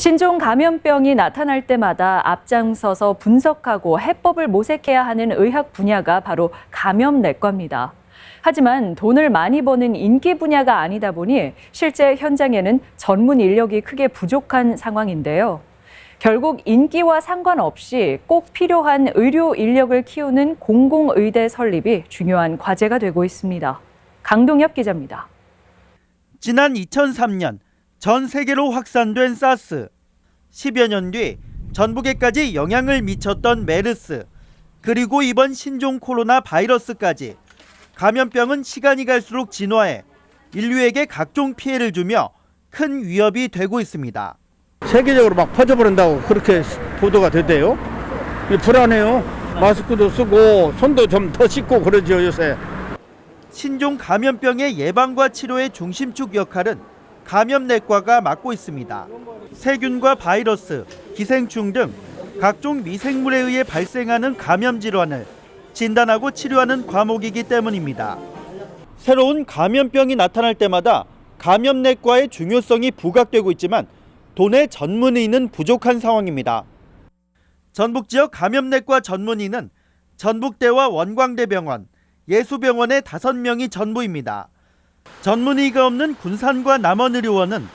신종 감염병이 나타날 때마다 앞장서서 분석하고 해법을 모색해야 하는 의학 분야가 바로 감염내과입니다. 하지만 돈을 많이 버는 인기 분야가 아니다 보니 실제 현장에는 전문 인력이 크게 부족한 상황인데요. 결국 인기와 상관없이 꼭 필요한 의료 인력을 키우는 공공의대 설립이 중요한 과제가 되고 있습니다. 강동엽 기자입니다. 지난 2003년 전 세계로 확산된 사스, 10여 년 뒤 전국에까지 영향을 미쳤던 메르스, 그리고 이번 신종 코로나 바이러스까지 감염병은 시간이 갈수록 진화해 인류에게 각종 피해를 주며 큰 위협이 되고 있습니다. 세계적으로 막 퍼져버린다고 그렇게 보도가 됐대요. 이 불안해요. 마스크도 쓰고 손도 좀 더 씻고 그러죠 요새. 신종 감염병의 예방과 치료의 중심축 역할은 감염내과가 맡고 있습니다. 세균과 바이러스, 기생충 등 각종 미생물에 의해 발생하는 감염 질환을 진단하고 치료하는 과목이기 때문입니다. 새로운 감염병이 나타날 때마다 감염내과의 중요성이 부각되고 있지만 도내 전문의는 부족한 상황입니다. 전북 지역 감염내과 전문의는 전북대와 원광대병원, 예수병원의 다섯 명이 전부입니다. 전문의가 없는 군산과 남원의료원은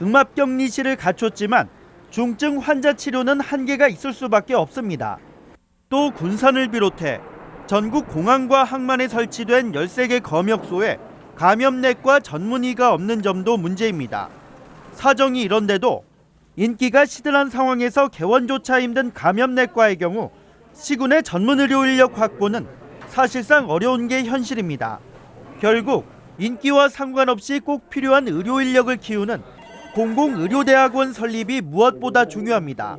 음압격리실을 갖췄지만 중증 환자 치료는 한계가 있을 수밖에 없습니다. 또 군산을 비롯해 전국 공항과 항만에 설치된 13개 검역소에 감염내과 전문의가 없는 점도 문제입니다. 사정이 이런데도 인기가 시들한 상황에서 개원조차 힘든 감염내과의 경우 시군의 전문 의료 인력 확보는 사실상 어려운 게 현실입니다. 결국 인기와 상관없이 꼭 필요한 의료 인력을 키우는 공공의료대학원 설립이 무엇보다 중요합니다.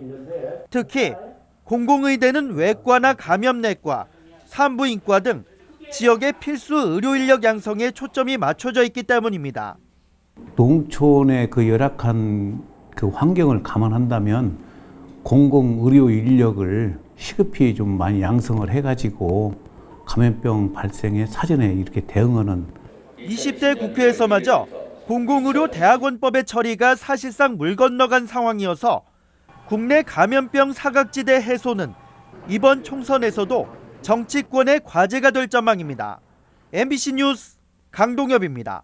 특히 공공의대는 외과나 감염내과, 산부인과 등 지역의 필수 의료 인력 양성에 초점이 맞춰져 있기 때문입니다. 농촌의 그 열악한 그 환경을 감안한다면 공공 의료 인력을 시급히 좀 많이 양성을 해가지고 감염병 발생에 사전에 이렇게 대응하는 20대 국회에서마저 공공의료 대학원법의 처리가 사실상 물 건너간 상황이어서 국내 감염병 사각지대 해소는 이번 총선에서도 정치권의 과제가 될 전망입니다. MBC 뉴스 강동엽입니다.